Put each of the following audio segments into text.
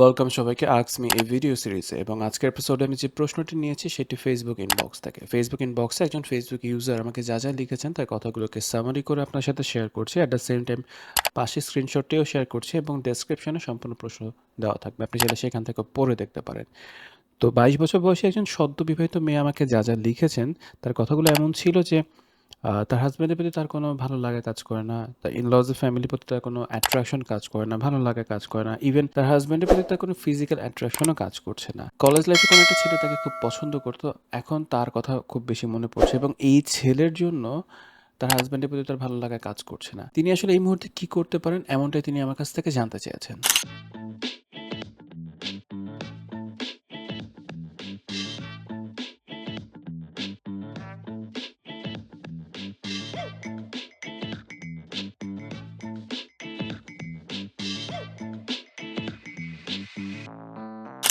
Welcome সবাইকে আক্স me এই video সিরিজে এবং আজকের এপিসোডে আমি যে প্রশ্নটি নিয়েছি সেটি ফেসবুক ইনবক্স থেকে। ফেসবুক ইনবক্সে একজন ফেসবুক ইউজার আমাকে যা যা লিখেছেন তার কথাগুলোকে সামারি করে আপনার সাথে শেয়ার করছি। অ্যাট দ্য সেম টাইম পাশে স্ক্রিনশটটিও শেয়ার করছি এবং ডেসক্রিপশনে সম্পূর্ণ প্রশ্ন দেওয়া থাকবে। আপনি চাইলে সেখান থেকে পড়ে দেখতে পারেন। তো বাইশ বছর বয়সী একজন সদ্য বিবাহিত মেয়ে আমাকে যা যা লিখেছেন, তার কথাগুলো এমন ছিল যে তার হাজব্যান্ডের প্রতি তার কোনো ভালো লাগা কাজ করে না, তার ইনলজ ফ্যামিলির প্রতি তার কোনো অ্যাট্রাকশন কাজ করে না, ভালো লাগা কাজ করে না ইভেন তার হাজব্যান্ডের প্রতি তার কোনো ফিজিক্যাল অ্যাট্রাকশনও কাজ করছে না। কলেজ লাইফে কোনো একটা ছেলে তাকে খুব পছন্দ করতো, এখন তার কথা খুব বেশি মনে পড়ছে এবং এই ছেলের জন্য তার হাজব্যান্ডের প্রতি তার ভালো লাগা কাজ করছে না। তিনি আসলে এই মুহূর্তে কি করতে পারেন, এমনটাই তিনি আমার কাছ থেকে জানতে চেয়েছেন।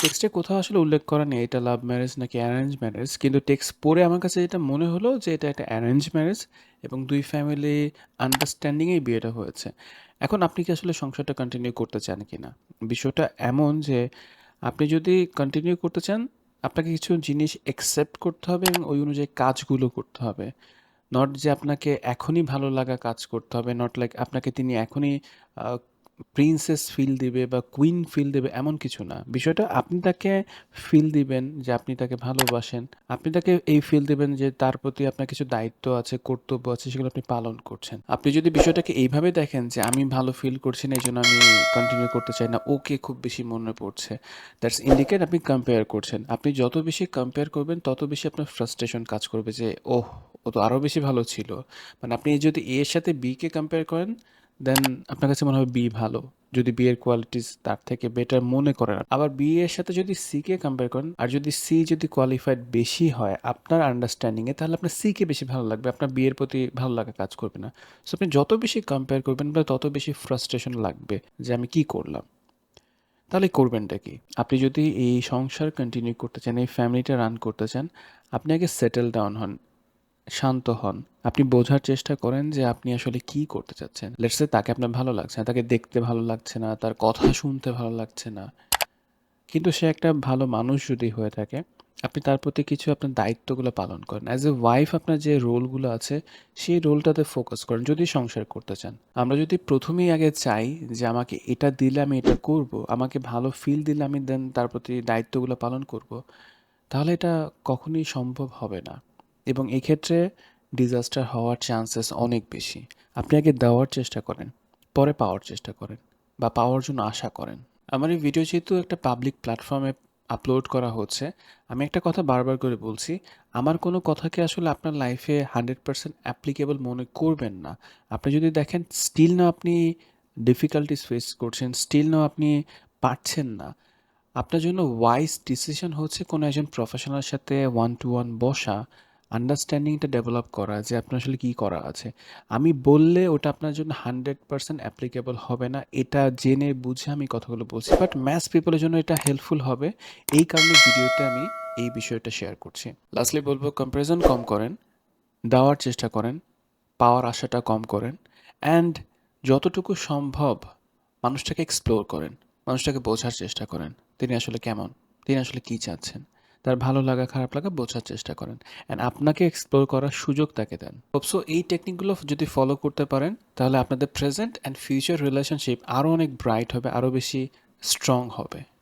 টেক্সটে কোথাও আসলে উল্লেখ করা নেই, এটা লাভ ম্যারেজ নাকি অ্যারেঞ্জ ম্যারেজ কিন্তু টেক্সট পড়ে আমার কাছে যেটা মনে হলো যে এটা একটা অ্যারেঞ্জ ম্যারেজ এবং দুই ফ্যামিলি আন্ডারস্ট্যান্ডিংয়েই বিয়েটা হয়েছে। এখন আপনি কি আসলে সংসারটা কন্টিনিউ করতে চান কি না বিষয়টা এমন যে আপনি যদি কন্টিনিউ করতে চান, আপনাকে কিছু জিনিস অ্যাকসেপ্ট করতে হবে এবং ওই অনুযায়ী কাজগুলো করতে হবে। নট যে আপনাকে এখনই ভালো লাগা কাজ করতে হবে নট লাইক আপনাকে তিনি এখনই প্রিন্সেস ফিল দিবে বা কুইন ফিল দেবে এমন কিছু না। বিষয়টা আপনি তাকে ফিল দিবেন যে আপনি তাকে ভালোবাসেন। আপনি তাকে এই ফিল দিবেন যে তার প্রতি আপনার কিছু দায়িত্ব আছে, কর্তব্য আছে, সেগুলো আপনি পালন করছেন। আপনি যদি বিষয়টাকে এইভাবে দেখেন যে আমি ভালো ফিল করছি না এই জন্য আমি কন্টিনিউ করতে চাই না, ওকে খুব বেশি মনে পড়ছে। দ্যাটস ইন্ডিকেট আপনি কম্পেয়ার করছেন। আপনি যত বেশি কম্পেয়ার করবেন, তত বেশি আপনার ফ্রাস্ট্রেশন কাজ করবে যে, ওহ, ও তো আরও বেশি ভালো ছিল। মানে আপনি যদি এর সাথে বিকে কম্পেয়ার করেন দেন আপনার কাছে মনে হবে বি ভালো। যদি বি এর কোয়ালিটিস তার থেকে বেটার মনে করেন। আবার বি এর সাথে যদি সি কে কম্পেয়ার করেন, আর যদি সি যদি কোয়ালিফাইড বেশি হয় আপনার আন্ডারস্ট্যান্ডিংয়ে তাহলে আপনার সি কে বেশি ভালো লাগবে। আপনার বি এর প্রতি ভালো লাগা কাজ করবে না। সো আপনি যত বেশি কম্পেয়ার করবেন বা তত বেশি ফ্রাস্ট্রেশন লাগবে যে আমি কি করলাম। তাহলে করবেনটা কি? আপনি যদি এই সংসার কন্টিনিউ করতে চান, এই ফ্যামিলিটা রান করতে চান, আপনি আগে সেটেল ডাউন হন। শান্ত হন। আপনি বোঝার চেষ্টা করেন যে আপনি আসলে কি করতে চাচ্ছেন। লেটসে তাকে আপনার ভালো লাগছে না, তাকে দেখতে ভালো লাগছে না, তার কথা শুনতে ভালো লাগছে না। কিন্তু সে একটা ভালো মানুষ যদি হয়ে থাকে, আপনি তার প্রতি কিছু আপনার দায়িত্বগুলো পালন করেন। অ্যাজ এ ওয়াইফ আপনার যে রোলগুলো আছে, সেই রোলটাতে ফোকাস করেন। যদি সংসার করতে চান, আমরা যদি প্রথমেই আগে চাই যে আমাকে এটা দিলে আমি এটা করব, আমাকে ভালো ফিল দিলে আমি দেন তার প্রতি দায়িত্বগুলো পালন করব, তাহলে এটা কখনোই সম্ভব হবে না। এবং এক্ষেত্রে ডিজাস্টার হওয়ার চান্সেস অনেক বেশি। আপনি আগে দেওয়ার চেষ্টা করেন, পরে পাওয়ার চেষ্টা করেন বা পাওয়ার জন্য আশা করেন। আমার এই ভিডিও যেহেতু একটা পাবলিক প্ল্যাটফর্মে আপলোড করা হচ্ছে, আমি একটা কথা বারবার করে বলছি, আমার কোনো কথাকে আসলে আপনার লাইফে হান্ড্রেড পার্সেন্ট অ্যাপ্লিকেবল মনে করবেন না। আপনি যদি দেখেন স্টিল না আপনি ডিফিকাল্টিস ফেস করছেন স্টিল না আপনি পারছেন না, আপনার জন্য ওয়াইজ ডিসিশন হচ্ছে কোনো একজন প্রফেশনাল সাথে ওয়ান টু ওয়ান বসা আন্ডারস্ট্যান্ডিংটা ডেভেলপ করা যে আপনার আসলে কী করা আছে। আমি বললে ওটা আপনার জন্য হান্ড্রেড পার্সেন্ট অ্যাপ্লিকেবল হবে না। এটা জেনে বুঝে আমি কথাগুলো বলছি। বাট ম্যাথস পিপলের জন্য এটা হেল্পফুল হবে। এই কারণে ভিডিওতে আমি এই বিষয়টা শেয়ার করছি। লাস্টলি বলব কম্পারিজন কম করেন, দেওয়ার চেষ্টা করেন, পাওয়ার আশাটা কম করেন অ্যান্ড যতটুকু সম্ভব মানুষটাকে এক্সপ্লোর করেন, মানুষটাকে বোঝার চেষ্টা করেন, তিনি আসলে কেমন, তিনি আসলে কী চাচ্ছেন। তার ভালো লাগা, খারাপ লাগা বোঝার চেষ্টা করেন। অ্যান্ড আপনাকে এক্সপ্লোর করার সুযোগ তাকে দেন। সো এই টেকনিকগুলো যদি ফলো করতে পারেন, তাহলে আপনাদের প্রেজেন্ট অ্যান্ড ফিউচার রিলেশনশিপ আরও অনেক ব্রাইট হবে আরও বেশি স্ট্রং হবে।